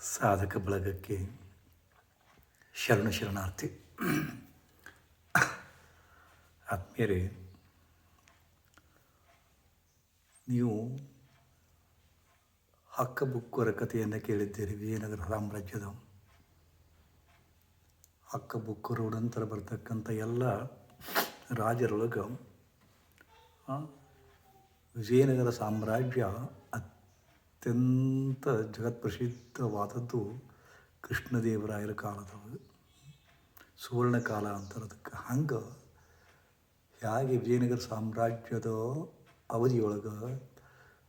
ಸಾಧಕ ಬಳಗಕ್ಕೆ ಶರಣ ಶರಣಾರ್ಥಿ. ಆತ್ಮೀಯರೇ, ನೀವು ಹಕ್ಕಬುಕ್ಕರ ಕಥೆಯನ್ನು ಕೇಳಿದ್ದೀರಿ, ವಿಜಯನಗರ ಸಾಮ್ರಾಜ್ಯದ ಹಕ್ಕಬುಕ್ಕರು ನಂತರ ಬರ್ತಕ್ಕಂಥ ಎಲ್ಲ ರಾಜರೊಳಗೆ ವಿಜಯನಗರ ಸಾಮ್ರಾಜ್ಯ ಅತ್ಯಂತ ಜಗತ್ಪ್ರಸಿದ್ಧವಾದದ್ದು ಕೃಷ್ಣದೇವರಾಯರ ಕಾಲದವು ಸುವರ್ಣ ಕಾಲ ಅಂತಾರೆ ಅದಕ್ಕೆ ಹಂಗೆ ಹೇಗೆ ವಿಜಯನಗರ ಸಾಮ್ರಾಜ್ಯದ ಅವಧಿಯೊಳಗೆ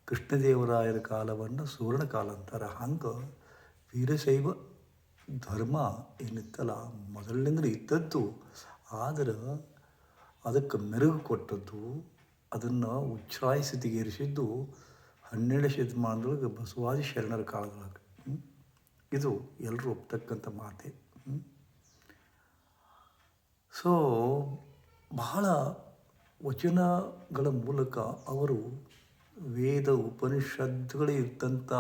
ಕೃಷ್ಣದೇವರಾಯರ ಕಾಲವನ್ನು ಸುವರ್ಣ ಕಾಲ ಅಂತಾರೆ. ಹಂಗೆ ವೀರಶೈವ ಧರ್ಮ ಏನಿತ್ತಲ್ಲ, ಮೊದಲಿನಿಂದಲೂ ಇದ್ದದ್ದು, ಆದರೆ ಅದಕ್ಕೆ ಮೆರುಗು ಕೊಟ್ಟದ್ದು, ಅದನ್ನು ಉಚ್ಛ್ರಾಯಿಸಿ ಸ್ಥಿತಿಗೇರಿಸಿದ್ದು ಹನ್ನೆರಡು ಶತಮಾನದೊಳಗೆ ಬಸವಾದಿ ಶರಣರ ಕಾಲದೊಳಗೆ? ಇದು ಎಲ್ಲರೂ ಒಪ್ತಕ್ಕಂಥ ಮಾತೆ? ಸೊ ಬಹಳ ವಚನಗಳ ಮೂಲಕ ಅವರು ವೇದ ಉಪನಿಷತ್ತುಗಳೇ ಇದ್ದಂಥ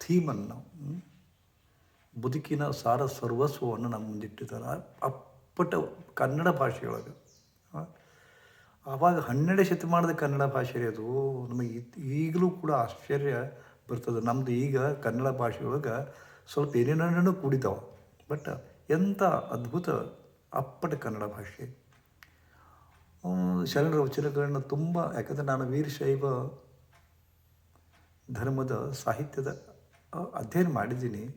ಥೀಮನ್ನು? ಬದುಕಿನ ಸಾರ ಸರ್ವಸ್ವವನ್ನು ನಮ್ಮ ಮುಂದಿಟ್ಟಿದ್ದಾರೆ ಅಪ್ಪಟ ಕನ್ನಡ ಭಾಷೆಯೊಳಗೆ ಆವಾಗ ಹನ್ನೆರಡು ಶತಮಾನದ ಕನ್ನಡ ಭಾಷೆ ಅದು. ನಮಗೆ ಈಗಲೂ ಕೂಡ ಆಶ್ಚರ್ಯ ಬರ್ತದೆ. ನಮ್ಮದು ಈಗ ಕನ್ನಡ ಭಾಷೆಯೊಳಗೆ ಸ್ವಲ್ಪ ಏನೇನೇನೋ ಕೂಡಿದಾವೆ. ಬಟ್ ಎಂಥ ಅದ್ಭುತ, ಅಪ್ಪಟ ಕನ್ನಡ ಭಾಷೆ. ಶರಣರ ವಚನಗಳನ್ನು ತುಂಬ ಯಾಕಂದರೆ ನಾನು ವೀರಶೈವ ಧರ್ಮದ ಸಾಹಿತ್ಯದ ಅಧ್ಯಯನ ಮಾಡಿದ್ದೀನಿ.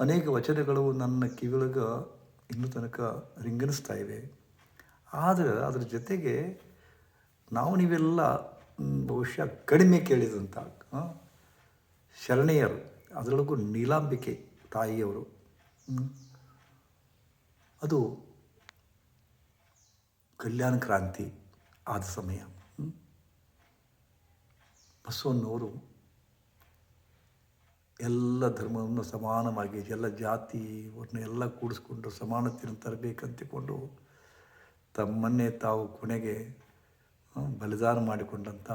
ಅನೇಕ ವಚನಗಳು ನನ್ನ ಕಿವಿಯೊಳಗೆ ಇನ್ನೂ ತನಕ ರಿಂಗಣಿಸ್ತಾ ಇವೆ. ಆದರೆ ಅದ್ರ ಜೊತೆಗೆ ನಾವು ನೀವೆಲ್ಲ ಬಹುಶಃ ಕಡಿಮೆ ಕೇಳಿದಂಥ ಶರಣೆಯರು, ಅದರೊಳಗೂ ನೀಲಾಂಬಿಕೆ ತಾಯಿಯವರು ಅದು ಕಲ್ಯಾಣ ಕ್ರಾಂತಿ ಆದ ಸಮಯ. ಬಸವಣ್ಣವರು ಎಲ್ಲ ಧರ್ಮವನ್ನು ಸಮಾನವಾಗಿ, ಎಲ್ಲ ಜಾತಿ ಅವ್ರನ್ನ ಎಲ್ಲ ಕೂಡಿಸ್ಕೊಂಡು ಸಮಾನತೆಯನ್ನು ತರಬೇಕಂತಿಕೊಂಡು ತಮ್ಮನ್ನೇ ತಾವು ಕೊನೆಗೆ ಬಲಿದಾನ ಮಾಡಿಕೊಂಡಂಥ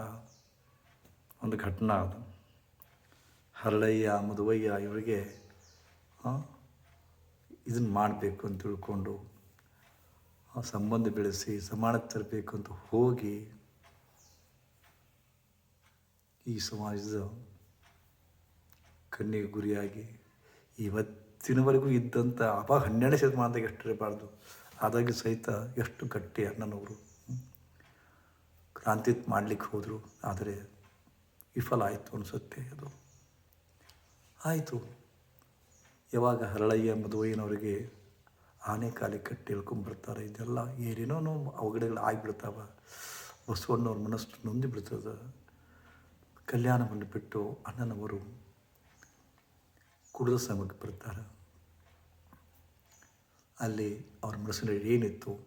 ಒಂದು ಘಟನೆ ಅದು. ಹರಳಯ್ಯ ಮದುವಯ್ಯ ಇವರಿಗೆ ಇದನ್ನು ಮಾಡಬೇಕು ಅಂತ ತಿಳ್ಕೊಂಡು ಸಂಬಂಧ ಬೆಳೆಸಿ ಸಮಾನತೆ ತರಬೇಕು ಅಂತ ಹೋಗಿ, ಈ ಸಮಾಜದ ಕಣ್ಣಿಗೆ ಗುರಿಯಾಗಿ ಇವತ್ತಿನವರೆಗೂ ಇದ್ದಂಥ ಅಪ ಹನ್ನೆರಡು ಶತಮಾನದಾಗ ಎಷ್ಟು ಆದಾಗ್ಯೂ ಸಹಿತ ಎಷ್ಟು ಗಟ್ಟಿ ಅಣ್ಣನವರು. ಕ್ರಾಂತಿ ಮಾಡಲಿಕ್ಕೆ ಹೋದರು, ಆದರೆ ವಿಫಲ ಆಯಿತು ಅನಿಸುತ್ತೆ ಅದು. ಆಯಿತು. ಯಾವಾಗ ಹರಳಯ್ಯ ಮದುವೆಯನವರಿಗೆ ಆನೆ ಕಾಲಿ ಕಟ್ಟಿ ಹೇಳ್ಕೊಂಬರ್ತಾರೆ ಇದೆಲ್ಲ ಏನೇನೋ ಅವಘಡಗಳು ಆಗಿಬಿಡ್ತಾವ. ಬಸವಣ್ಣವ್ರ ಮನಸ್ಸು ನೊಂದು ಬಿಡ್ತದೆ. ಕಲ್ಯಾಣವನ್ನು ಬಿಟ್ಟು ಅಣ್ಣನವರು ಕುಡಿದ ಸಮಯಕ್ಕೆ ಬರ್ತಾರೆ. ಅಲ್ಲಿ ಅವ್ರ ಮನಸ್ಸಿನಲ್ಲಿ ಏನಿತ್ತು?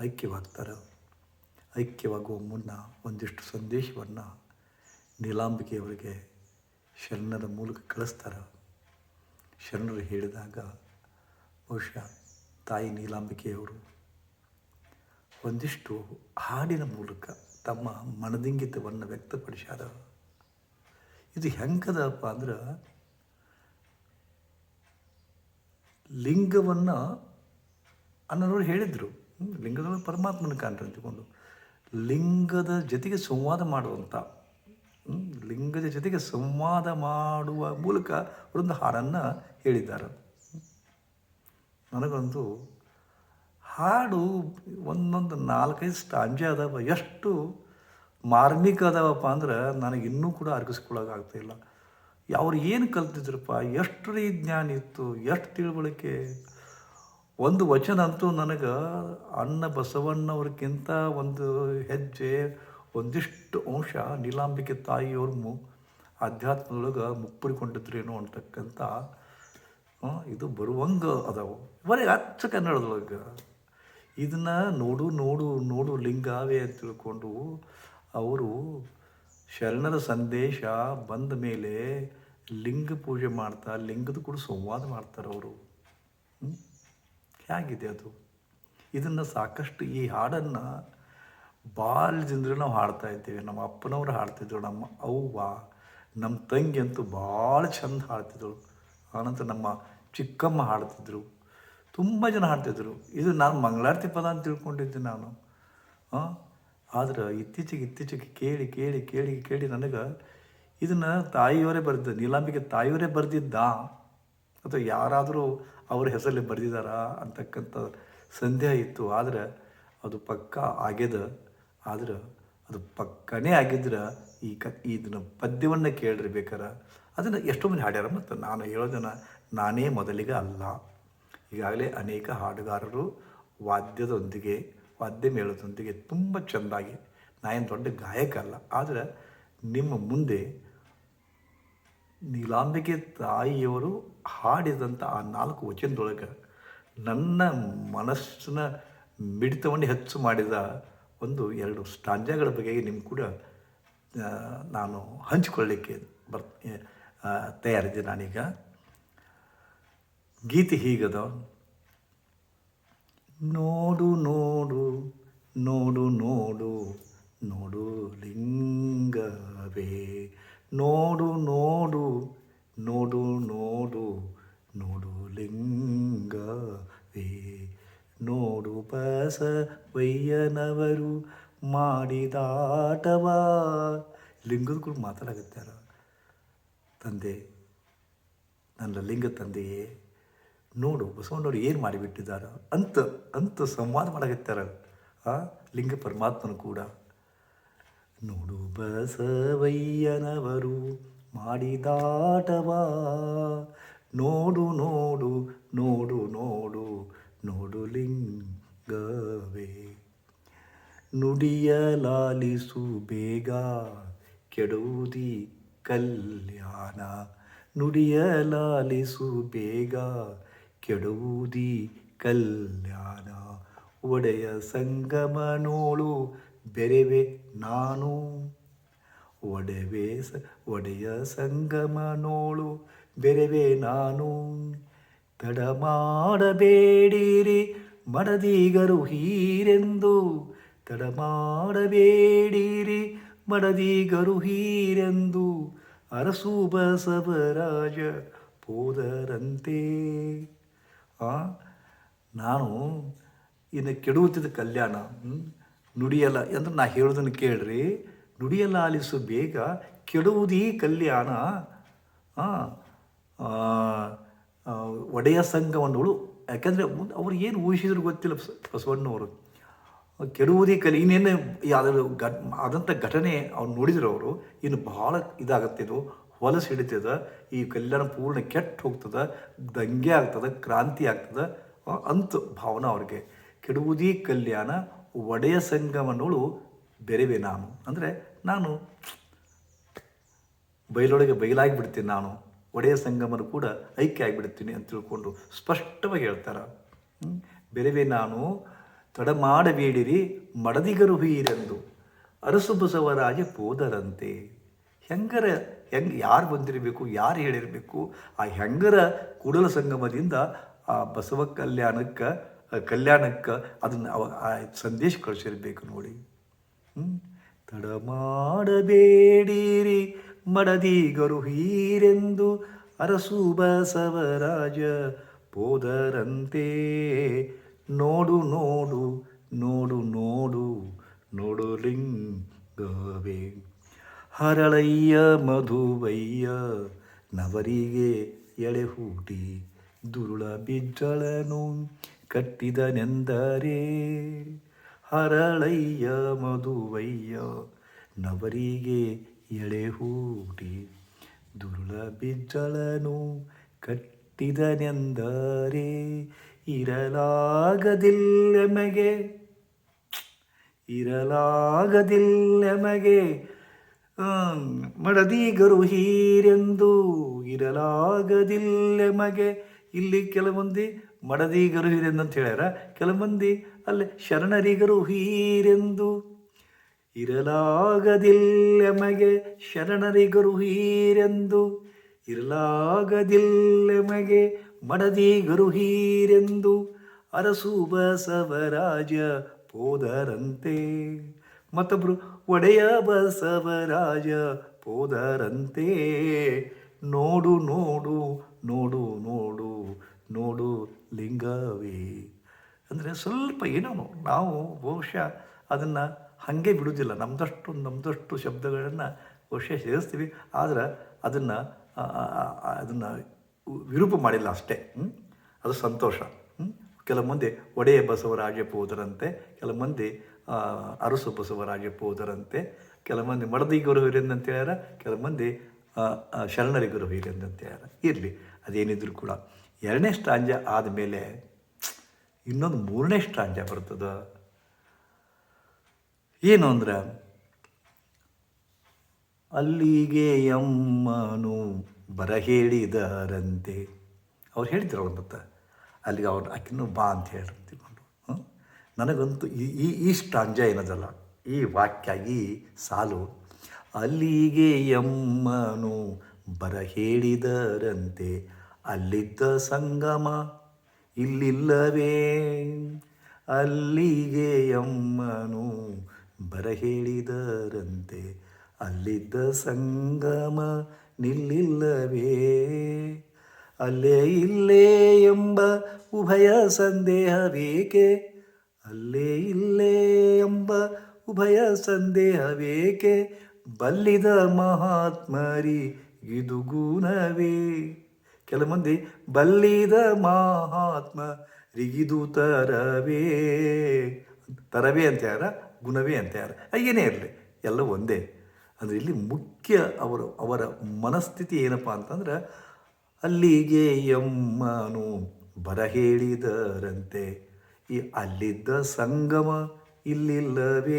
ಐಕ್ಯವಾಗ್ತಾರೆ? ಐಕ್ಯವಾಗುವ ಮುನ್ನ ಒಂದಿಷ್ಟು ಸಂದೇಶವನ್ನು ನೀಲಾಂಬಿಕೆಯವರಿಗೆ ಶರಣರ ಮೂಲಕ ಕಳಿಸ್ತಾರೆ? ಶರಣರು ಹೇಳಿದಾಗ, ಬಹುಶಃ ತಾಯಿ ನೀಲಾಂಬಿಕೆಯವರು ಒಂದಿಷ್ಟು ಹಾಡಿನ ಮೂಲಕ ತಮ್ಮ ಮನದಿಂಗಿತವನ್ನು ವ್ಯಕ್ತಪಡಿಸ್ಯಾರ. ಇದು ಹೆಂಗದಪ್ಪ ಅಂದ್ರೆ, ಲಿಂಗವನ್ನು ಅನ್ನೋರು ಹೇಳಿದರು. ಲಿಂಗದೊಳಗೆ ಪರಮಾತ್ಮನ ಕಾಣ್ರಿ ಅಂತಕೊಂಡು. ಲಿಂಗದ ಜೊತೆಗೆ ಸಂವಾದ ಮಾಡುವಂಥ ಲಿಂಗದ ಜೊತೆಗೆ ಸಂವಾದ ಮಾಡುವ ಮೂಲಕ ಅವರೊಂದು ಹಾಡನ್ನು ಹೇಳಿದ್ದಾರೆ. ನನಗಂತೂ ಹಾಡು ಒಂದೊಂದು ನಾಲ್ಕೈದು ಸ್ಟಾಂಜೆ ಅದಾವ ಎಷ್ಟು ಮಾರ್ಮಿಕ ಅದಾವಪ್ಪ ಅಂದ್ರೆ ನನಗೆ ಇನ್ನೂ ಕೂಡ ಅರ್ಗಿಸ್ಕೊಳ್ಳೋಕ್ಕಾಗ್ತಾಯಿಲ್ಲ ಅವ್ರು ಏನು ಕಲ್ತಿದ್ರಪ್ಪ, ಎಷ್ಟು ರೀ ಜ್ಞಾನ ಇತ್ತು, ಎಷ್ಟು ತಿಳುವಳಿಕೆ ಒಂದು ವಚನ ಅಂತೂ ನನಗೆ ಅಣ್ಣ ಬಸವಣ್ಣವ್ರಿಗಿಂತ ಒಂದು ಹೆಜ್ಜೆ, ಒಂದಿಷ್ಟು ಅಂಶ ನೀಲಾಂಬಿಕೆ ತಾಯಿಯವ್ರ ಮು, ಆಧ್ಯಾತ್ಮದೊಳಗೆ ಮುಪ್ಪರಿಕೊಂಡಿದ್ರೇನೋ ಅಂತಕ್ಕಂಥ ಇದು ಬರುವಂಗ ಅದಾವು. ಬರೀ ಅಚ್ಚ ಕನ್ನಡದೊಳಗೆ. ಇದನ್ನು ನೋಡು ನೋಡು ನೋಡು ಲಿಂಗಾವೇ ಅಂತ ತಿಳ್ಕೊಂಡು ಅವರು ಶರಣರ ಸಂದೇಶ ಬಂದ ಮೇಲೆ ಲಿಂಗ ಪೂಜೆ ಮಾಡ್ತಾ, ಲಿಂಗದ ಕೂಡ ಸಂವಾದ ಮಾಡ್ತಾರೆ ಅವರು ಹೇಗಿದೆ ಅದು? ಇದನ್ನು ಸಾಕಷ್ಟು ಈ ಹಾಡನ್ನು ಬಾಲ್ಯದಿಂದ ನಾವು ಹಾಡ್ತಾ ಇದ್ದೇವೆ. ನಮ್ಮ ಅಪ್ಪನವರು ಹಾಡ್ತಿದ್ರು, ನಮ್ಮ ಅವ್ವ, ನಮ್ಮ ತಂಗಿ ಅಂತೂ ಭಾಳ ಚಂದ ಹಾಡ್ತಿದ್ರು ಆನಂತರ ನಮ್ಮ ಚಿಕ್ಕಮ್ಮ ಹಾಡ್ತಿದ್ರು. ತುಂಬ ಜನ ಹಾಡ್ತಿದ್ರು. ಇದು ನಾನು ಮಂಗಳಾರತಿ ಪದ ಅಂತ ತಿಳ್ಕೊಂಡಿದ್ದೆ ನಾನು. ಹಾಂ ಆದರೆ ಇತ್ತೀಚೆಗೆ ಇತ್ತೀಚೆಗೆ ಕೇಳಿ ಕೇಳಿ ಕೇಳಿ ಕೇಳಿ ನನಗೆ ಇದನ್ನು ತಾಯಿಯವರೇ ಬರೆದ ನೀಲಾಂಬಿಕೆ ತಾಯಿಯವರೇ ಬರೆದಿದ್ದ, ಅಥವಾ ಯಾರಾದರೂ ಅವ್ರ ಹೆಸರಲ್ಲಿ ಬರೆದಿದ್ದಾರಾ ಅಂತಕ್ಕಂಥ ಸಂದೇಹ ಇತ್ತು. ಆದರೆ ಅದು ಪಕ್ಕ ಆಗ್ಯದ. ಆದ್ರೆ ಅದು ಪಕ್ಕನೇ ಆಗಿದ್ರೆ ಈ ಕ ಇದನ್ನ ಪದ್ಯವನ್ನು ಕೇಳಿರಿ ಬೇಕಾರ. ಅದನ್ನು ಎಷ್ಟೋ ಮಂದಿ ಹಾಡ್ಯಾರ ಮತ್ತು ನಾನು ಹೇಳೋದನ್ನು ನಾನೇ ಮೊದಲಿಗೆ ಅಲ್ಲ. ಈಗಾಗಲೇ ಅನೇಕ ಹಾಡುಗಾರರು ವಾದ್ಯದೊಂದಿಗೆ, ವಾದ್ಯ ಮೇಳದೊಂದಿಗೆ ತುಂಬ ಚೆಂದಾಗಿ, ನಾ ಏನು ದೊಡ್ಡ ಗಾಯಕ ಅಲ್ಲ. ಆದರೆ ನಿಮ್ಮ ಮುಂದೆ ನೀಲಾಂಬಿಕೆ ತಾಯಿಯವರು ಹಾಡಿದಂಥ ಆ ನಾಲ್ಕು ವಚನದೊಳಗೆ ನನ್ನ ಮನಸ್ಸಿನ ಮಿಡಿತವನ್ನು ಹೆಚ್ಚು ಮಾಡಿದ ಒಂದು ಎರಡು ಸ್ಟಾಂಜಗಳ ಬಗ್ಗೆ ನಿಮ್ಗೆ ಕೂಡ ನಾನು ಹಂಚಿಕೊಳ್ಳಿಕ್ಕೆ ಬರ್ ತಯಾರಿದ್ದೆ ನಾನೀಗ. ಗೀತೆ ಹೀಗದ, ನೋಡು ನೋಡು ನೋಡು ನೋಡು ನೋಡು ಲಿಂಗವೇ, ನೋಡು ನೋಡು ನೋಡು ನೋಡು ನೋಡು ಲಿಂಗವೇ. ನೋಡು ಬಸವಯ್ಯನವರು ಮಾಡಿದಾಟವ. ಲಿಂಗದ ಕೂಡ ಮಾತಾಡಕತ್ತಾರ ತಂದೆ, ನನ್ನ ಲಿಂಗ ತಂದೆಯೇ. ನೋಡು, ಬಸವಣ್ಣವ್ರು ಏನು ಮಾಡಿಬಿಟ್ಟಿದ್ದಾರ ಅಂತ ಅಂತ ಸಂವಾದ ಮಾಡಕತ್ತಾರ ಆ, ಲಿಂಗ ಪರಮಾತ್ಮನು ಕೂಡ. ನೋಡು ಬಸವಯ್ಯನವರು ಮಾಡಿದಾಟವ? ನೋಡು ನೋಡು ನೋಡು ನೋಡು ನೋಡು ಲಿಂಗವೇ. ನುಡಿಯಲಾಲಿಸು ಬೇಗ ಕೆಡುವುದಿ ಕಲ್ಯಾಣ. ನುಡಿಯಲಾಲಿಸು ಬೇಗ ಕೆಡುವುದಿ ಕಲ್ಯಾಣ. ಒಡೆಯ ಸಂಗಮನೋಳು ಬೆರೆವೆ ನಾನು. ಒಡೆವೆ ಸ ಒಡೆಯ ಸಂಗಮನೋಳು, ಬೆರೆವೆ ನಾನು. ತಡ ಮಾಡಬೇಡಿರಿ, ಮಡದಿಗರು ಹೀರೆಂದು. ತಡ ಮಾಡಬೇಡಿರಿ, ಮಡದಿಗರು ಹೀರೆಂದು. ಅರಸು ಬಸವರಾಜ ಪೋದರಂತೆ. ಆ, ನಾನು ಇನ್ನು ಕೆಡುವುತ್ತಿದ್ದ ಕಲ್ಯಾಣ? ನುಡಿಯಲ್ಲ ಅಂದ್ರೆ ನಾ ಹೇಳೋದನ್ನು ಕೇಳ್ರಿ. ನುಡಿಯಲ್ಲ ಆಲಿಸು ಬೇಗ ಕೆಡುವುದೀ ಕಲ್ಯಾಣ. ಒಡೆಯ ಸಂಘವನ್ನೋಳು. ಯಾಕಂದರೆ ಅವ್ರು ಏನು ಊಹಿಸಿದ್ರು ಗೊತ್ತಿಲ್ಲ ಬಸ- ಬಸವಣ್ಣವರು. ಕೆಡುವುದೇ ಕಲಿ, ಇನ್ನೇನು ಅದರ ಘಟ್ ಆದಂಥ ಘಟನೆ ಅವ್ರು ನೋಡಿದ್ರು ಅವರು, ಇನ್ನು ಭಾಳ ಇದಾಗತ್ತೆ ಇದು. ಹೊಲಸು ಹಿಡಿತದ, ಈ ಕಲ್ಯಾಣ ಪೂರ್ಣ ಕೆಟ್ಟು ಹೋಗ್ತದ, ದಂಗೆ ಆಗ್ತದ, ಕ್ರಾಂತಿ ಆಗ್ತದ ಅಂತ ಭಾವನೆ ಅವ್ರಿಗೆ. ಕೆಡುವುದೇ ಕಲ್ಯಾಣ, ಒಡೆಯ ಸಂಗಮನೋಳು ಬೆರೆವೆ ನಾನು. ಅಂದರೆ ನಾನು ಬಯಲೊಳಗೆ ಬಿಡ್ತೀನಿ ನಾನು. ಒಡೆಯ ಸಂಗಮರು ಕೂಡ ಐಕ್ಯ ಆಗಿಬಿಡ್ತೀನಿ ಅಂತ ತಿಳ್ಕೊಂಡು ಸ್ಪಷ್ಟವಾಗಿ ಹೇಳ್ತಾರೆ. ಬೆರವೇ ನಾನು ತಡ ಮಾಡಬೇಡಿರಿ ಮಡದಿಗರು ಹೀರೆಂದು ಅರಸು ಬಸವರಾಜ ಪೋದರಂತೆ. ಹೆಂಗರ ಹೆಂಗೆ ಯಾರು ಬಂದಿರಬೇಕು, ಯಾರು ಹೇಳಿರಬೇಕು, ಆ ಹೆಂಗರ ಕೂಡಲ ಸಂಗಮದಿಂದ ಆ ಬಸವ ಕಲ್ಯಾಣಕ್ಕೆ ಕಲ್ಯಾಣಕ್ಕೆ ಅದನ್ನು ಆ ಸಂದೇಶ ಕಳಿಸಿರ್ಬೇಕು ನೋಡಿ? ತಡ ಮಾಡಬೇಡಿರಿ ಮಡದಿಗರು ಹೀರೆಂದು ಅರಸು ಬಸವರಾಜ ಪೋದರಂತೆ. ನೋಡು ನೋಡು ನೋಡು ನೋಡು ನೋಡು ಲಿಂಗವೇ. ಹರಳಯ್ಯ, ಮಧುವಯ್ಯ, ನವರಿಗೆ ಎಳೆ ಹೂಟಿ, ದುರುಳ ಬಿಜ್ಜಳನು ಕಟ್ಟಿದನೆಂದರೆ ಹರಳಯ್ಯ ಮಧುವಯ್ಯ, ನವರಿಗೆ ಎಳೆ ಹೂಟಿ ದುರುಳ ಬಿಜ್ಜಳನು ಕಟ್ಟಿದನೆಂದರೆ ಇರಲಾಗದಿಲ್ಲೆಮಗೆ ಇರಲಾಗದಿಲ್ಲೆಮಗೆ. ಮಡದಿಗರು ಹೀರೆಂದು ಇರಲಾಗದಿಲ್ಲೆಮಗೆ. ಇಲ್ಲಿ ಕೆಲವೊಂದಿ ಮಡದಿಗರು ಹೀರೆಂದು ಅಂತ ಹೇಳ್ಯಾರ. ಕೆಲ ಮಂದಿ ಅಲ್ಲಿ ಶರಣರಿಗರು ಹೀರೆಂದು ಇರಲಾಗದಿಲ್ಲೆಮಗೆ ಶರಣರಿಗರು ಹೀರೆಂದು ಇರಲಾಗದಿಲ್ಲೆಮಗೆ ಮಡದಿಗರು ಹೀರೆಂದು ಅರಸು ಬಸವರಾಜ ಪೋದರಂತೆ. ಮತ್ತೊಬ್ರು ಒಡೆಯ ಬಸವರಾಜ ಪೋದರಂತೆ. ನೋಡು ನೋಡು ನೋಡು ನೋಡು ನೋಡು ಲಿಂಗವೇ. ಅಂದರೆ ಸ್ವಲ್ಪ ಏನೋ ನಾವು ಬಹುಶಃ ಅದನ್ನು ಹಾಗೆ ಬಿಡುವುದಿಲ್ಲ. ನಮ್ಮದಷ್ಟು ನಮ್ಮದಷ್ಟು ಶಬ್ದಗಳನ್ನು ಬಹುಶಃ ಸೇರಿಸ್ತೀವಿ. ಆದ್ರೆ ಅದನ್ನು ಅದನ್ನು ವಿರೂಪ ಮಾಡಿಲ್ಲ ಅಷ್ಟೇ? ಅದು ಸಂತೋಷ. ಕೆಲ ಮಂದಿ ಒಡೆಯ ಬಸವರಾಜ ಪೋದರಂತೆ ಕೆಲವು ಮಂದಿ ಅರಸು ಬಸವರಾಜ ಪೋದರಂತೆ ಕೆಲವು ಮಂದಿ ಮಡದಿ ಗುರು ಹಿರಿಯಂತ ಹೇಳ್ಯಾರ ಕೆಲವು ಮಂದಿ ಶರಣರಿ ಗುರು ಅಂತ ಹೇಳ್ಯಾರ ಇರಲಿ, ಅದೇನಿದ್ರು ಕೂಡ. ಎರಡನೇ ಸ್ಟಾಂಜ ಆದಮೇಲೆ ಇನ್ನೊಂದು ಮೂರನೇ ಸ್ಟಾಂಜ ಬರ್ತದೆ. ಏನು ಅಂದ್ರೆ, ಅಲ್ಲಿಗೆ ಎಮ್ಮನು ಬರ ಹೇಳಿದರಂತೆ ಅವ್ರು ಹೇಳಿದ್ರು ಮತ್ತೆ, ಅಲ್ಲಿಗೆ ಅವ್ರು ಆಕಿನೂ ಬಾ ಅಂತ ಹೇಳಿ ಹ್ಞೂ ನನಗಂತೂ ಈ ಈ ಈ ಸ್ಟಾಂಜ ಏನದಲ್ಲ, ಈ ವಾಕ್ಯ, ಈ ಸಾಲು, ಅಲ್ಲಿಗೆ ಎಮ್ಮನು ಬರ ಹೇಳಿದರಂತೆ ಅಲ್ಲಿದ್ದ ಸಂಗಮ ಇಲ್ಲಿಲ್ಲವೇ? ಅಲ್ಲಿಗೆ ಅಮ್ಮನು ಬರ ಹೇಳಿದರಂತೆ ಅಲ್ಲಿದ್ದ ಸಂಗಮ ನಿಲ್ಲಿಲ್ಲವೇ? ಅಲ್ಲೇ ಇಲ್ಲೇ ಎಂಬ ಉಭಯ ಸಂದೇಹವೇಕೆ? ಅಲ್ಲೇ ಇಲ್ಲೇ ಎಂಬ ಉಭಯ ಸಂದೇಹವೇಕೆ? ಬಲ್ಲಿದ ಮಹಾತ್ಮರಿ ಇದು ಗುಣವೇ? ಕೆಲವು ಮಂದಿ, ಬಲ್ಲಿದ ಮಹಾತ್ಮ ರಿಗಿದು ತರವೇ. ತರವೇ ಅಂತ ಯಾರ? ಗುಣವೇ ಅಂತ ಯಾರ? ಏನೇ ಇರಲಿ, ಎಲ್ಲ ಒಂದೇ. ಅಂದರೆ ಇಲ್ಲಿ ಮುಖ್ಯ ಅವರು, ಅವರ ಮನಸ್ಥಿತಿ ಏನಪ್ಪ ಅಂತಂದ್ರೆ, ಅಲ್ಲಿಗೆ ಎಮ್ಮನು ಬರ ಹೇಳಿದರಂತೆ. ಈ ಅಲ್ಲಿದ್ದ ಸಂಗಮ ಇಲ್ಲಿಲ್ಲವೇ.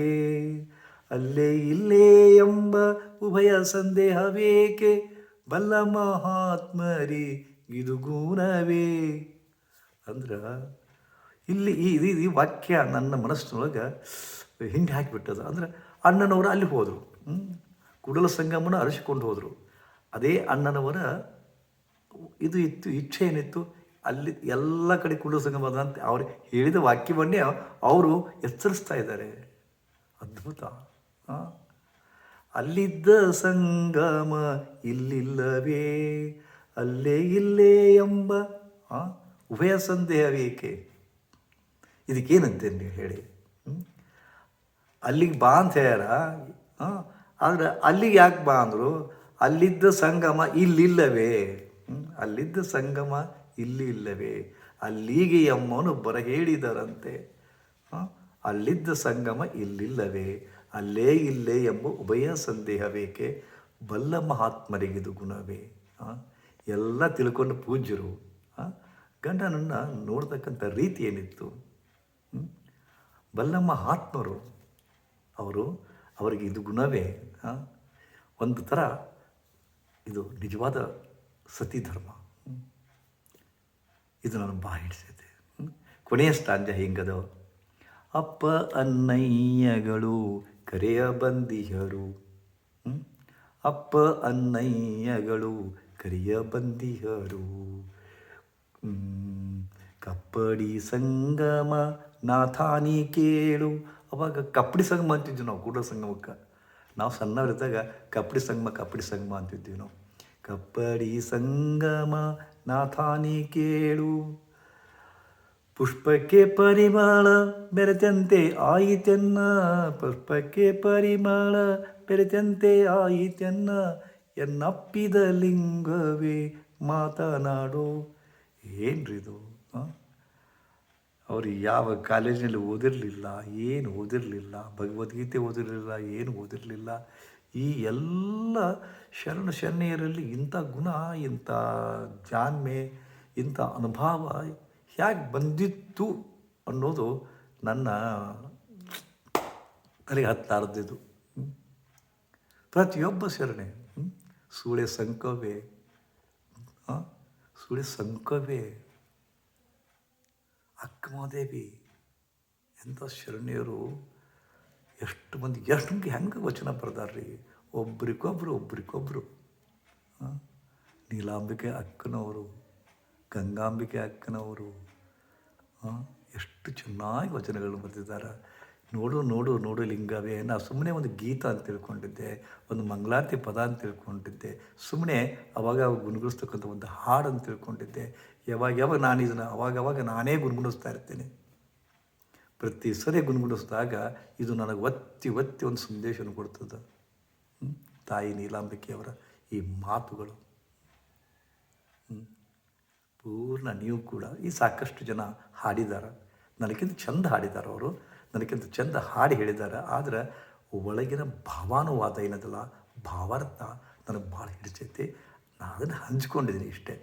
ಅಲ್ಲೇ ಇಲ್ಲೇ ಎಂಬ ಉಭಯ ಸಂದೇಹವೇಕೆ? ಬಲ್ಲ ಮಹಾತ್ಮರಿ, ಇದು ಗುಣವೇ. ಅಂದ್ರೆ, ಇಲ್ಲಿ ಈ ಈ- ವಾಕ್ಯ ನನ್ನ ಮನಸ್ಸಿನೊಳಗೆ ಹಿಂಡಿ ಹಾಕಿಬಿಟ್ಟದ. ಅಂದ್ರೆ, ಅಣ್ಣನವರು ಅಲ್ಲಿ ಹೋದರು. ಕುಡಲ ಸಂಗಮನ ಅರಸಿಕೊಂಡು ಹೋದರು. ಅದೇ ಅಣ್ಣನವರ ಇದು ಇತ್ತು, ಇಚ್ಛೆ ಏನಿತ್ತು, ಅಲ್ಲಿ ಎಲ್ಲ ಕಡೆ ಕುಡಲ ಸಂಗಮ ಅಂತ ಅವ್ರು ಹೇಳಿದ ವಾಕ್ಯವನ್ನೇ ಅವರು ಎಚ್ಚರಿಸ್ತಾ ಇದ್ದಾರೆ. ಅದ್ಭುತ. ಆ? ಅಲ್ಲಿದ್ದ ಸಂಗಮ ಇಲ್ಲಿಲ್ಲವೇ? ಅಲ್ಲೇ ಇಲ್ಲೇ ಎಂಬ? ಉಭಯ ಸಂದೇಹವೇಕೆ? ಇದಕ್ಕೇನಂತೆ ನೀವು ಹೇಳಿ? ಅಲ್ಲಿಗೆ ಬಾ ಅಂತ ಹೇಳ್ಯಾರ? ಹಾಂ ಆದರೆ ಅಲ್ಲಿಗೆ ಯಾಕೆ ಬಾ ಅಂದರು? ಅಲ್ಲಿದ್ದ ಸಂಗಮ ಇಲ್ಲಿಲ್ಲವೇ? ಅಲ್ಲಿದ್ದ ಸಂಗಮ ಇಲ್ಲಿ ಇಲ್ಲವೇ ಅಲ್ಲಿಗೆ ಅಮ್ಮನು ಬರ ಹೇಳಿದರಂತೆ ಅಲ್ಲಿದ್ದ ಸಂಗಮ ಇಲ್ಲಿಲ್ಲವೇ? ಅಲ್ಲೇ ಇಲ್ಲೇ ಎಂಬ ಉಭಯ ಸಂದೇಹವೇಕೆ? ಬಲ್ಲ ಮಹಾತ್ಮರಿಗಿದು ಗುಣವೇ? ಎಲ್ಲ ತಿಳ್ಕೊಂಡು ಪೂಜ್ಯರು ಗಂಡನನ್ನು ನೋಡ್ತಕ್ಕಂಥ ರೀತಿ ಏನಿತ್ತು? ಬಲ್ಲ ಮಹಾತ್ಮರು, ಅವರು ಅವರಿಗೆ ಇದು ಗುಣವೇ? ಒಂದು ಥರ ಇದು ನಿಜವಾದ ಸತಿ ಧರ್ಮ. ಇದು ನಾನು ಬಾಯಿ ಹಿಡಿಸಿದೆ ಹ್ಮ್. ಕೊನೆಯ ಸ್ಟಾಂಜ ಹಿಂಗದ? ಅಪ್ಪ ಅನ್ನಯ್ಯಗಳು ಕರೆಯ ಬಂದಿಹರು. ಅಪ್ಪ ಅನ್ನಯ್ಯಗಳು ಕರೆಯ ಬಂದಿಹರು. ಕಪ್ಪಡಿ ಸಂಗಮ ನಾಥಾನಿ ಕೇಳು. ಅವಾಗ ಕಪ್ಪಡಿ ಸಂಗಮ ಅಂತಿದ್ವಿ ನಾವು ಕೂಡ ಸಂಗಮಕ್ಕೆ. ನಾವು ಸಣ್ಣವರಿದ್ದಾಗ ಕಪ್ಪಡಿ ಸಂಗಮ ಕಪ್ಪಡಿ ಸಂಗಮ ಅಂತಿದ್ವಿ ನಾವು. ಕಪ್ಪಡಿ ಸಂಗಮ ನಾಥಾನಿ ಕೇಳು. ಪುಷ್ಪಕ್ಕೆ ಪರಿಮಳ ಬೆರೆತಂತೆ ಆಯಿತೆನ್ನ, ಪುಷ್ಪಕ್ಕೆ ಪರಿಮಳ ಬೆರೆತಂತೆ ಆಯಿತೆನ್ನ, ಎನ್ನಪ್ಪಿದ ಲಿಂಗವೇ ಮಾತನಾಡು. ಏನ್ರಿದು ಅವರು ಯಾವ ಕಾಲೇಜಿನಲ್ಲಿ ಓದಿರಲಿಲ್ಲ, ಏನು ಓದಿರಲಿಲ್ಲ, ಭಗವದ್ಗೀತೆ ಓದಿರಲಿಲ್ಲ, ಏನು ಓದಿರಲಿಲ್ಲ, ಈ ಎಲ್ಲ ಶರಣ ಶರಣೆಯರಲ್ಲಿ ಇಂಥ ಗುಣ, ಇಂಥ ಜಾನ್ಮೆ, ಇಂಥ ಅನುಭವ ಹೇಗೆ ಬಂದಿತ್ತು ಅನ್ನೋದು ನನ್ನ ತಲೆಗೆ ಹತ್ತಾರದಿದ್ದು. ಪ್ರತಿಯೊಬ್ಬ ಶರಣೆ. ಸೂಳೆ ಸಂಕವೇ? ಸೂಳೆ ಸಂಕವೇ ಅಕ್ಕಮಹಾದೇವಿ ಎಂಥ ಶರಣ್ಯರು ಎಷ್ಟು ಮಂದಿ, ಎಷ್ಟು ಹೆಂಗೆ ವಚನ ಬರ್ದಾರ್ರಿ ಒಬ್ರಿಗೊಬ್ರು ಒಬ್ರಿಗೊಬ್ರು? ನೀಲಾಂಬಿಕೆ ಅಕ್ಕನವರು, ಗಂಗಾಂಬಿಕೆ ಅಕ್ಕನವರು? ಎಷ್ಟು ಚೆನ್ನಾಗಿ ವಚನಗಳನ್ನು ಬರೆದಿದ್ದಾರೆ ನೋಡು ನೋಡು ನೋಡು ಲಿಂಗವೇ. ನಾ ಸುಮ್ಮನೆ ಒಂದು ಗೀತ ಅಂತ ತಿಳ್ಕೊಂಡಿದ್ದೆ, ಒಂದು ಮಂಗಳಾರತಿ ಪದ ಅಂತ ತಿಳ್ಕೊಂಡಿದ್ದೆ. ಸುಮ್ಮನೆ ಅವಾಗ ಗುಣಗುಣಿಸ್ತಕ್ಕಂಥ ಒಂದು ಹಾಡು ಅಂತ ತಿಳ್ಕೊಂಡಿದ್ದೆ. ಯಾವಾಗ ಯಾವಾಗ ನಾನು ಇದನ್ನು, ಅವಾಗ ಅವಾಗ ನಾನೇ ಗುಣಗುಣಿಸ್ತಾ ಇರ್ತೇನೆ. ಪ್ರತಿ ಸರಿ ಗುಣಗುಣಿಸಿದಾಗ ಇದು ನನಗೆ ಒತ್ತಿ ಒತ್ತಿ ಒಂದು ಸಂದೇಶವನ್ನು ಕೊಡ್ತದೆ? ತಾಯಿ ನೀಲಾಂಬಿಕೆಯವರ ಈ ಮಾತುಗಳು? ಪೂರ್ಣ ನೀವು ಕೂಡ ಈ ಸಾಕಷ್ಟು ಜನ ಹಾಡಿದ್ದಾರೆ ನನಗಿಂತ ಚಂದ ಹಾಡಿದ್ದಾರೆ ಅವರು. ನನಗಿಂತ ಚಂದ ಹಾಡಿ ಹೇಳಿದ್ದಾರೆ ಆದರೆ ಒಳಗಿನ ಭಾವಾನುವಾದ ಏನದಲ್ಲ, ಭಾವಾರ್ಥ ನನಗೆ ಭಾಳ ಹಿಡಿಸೈತಿ ನಾನು ಅದನ್ನು ಹಂಚ್ಕೊಂಡಿದ್ದೀನಿ ಇಷ್ಟೇ?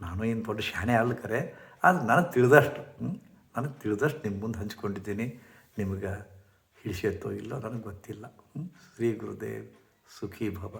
ನಾನು ಏನು ದೊಡ್ಡ ಶಾಣೆ ಅಲ್ಕರೆ ಆದರೆ ನನಗೆ ತಿಳಿದಷ್ಟು ನನಗೆ ತಿಳಿದಷ್ಟು ನಿಮ್ಮ ಮುಂದೆ ಹಂಚ್ಕೊಂಡಿದ್ದೀನಿ ನಿಮಗೆ ಹಿಡಿಸೈತೋ ಇಲ್ಲೋ ನನಗೆ ಗೊತ್ತಿಲ್ಲ? ಶ್ರೀ ಗುರುದೇವ್ ಸುಖಿ ಭವ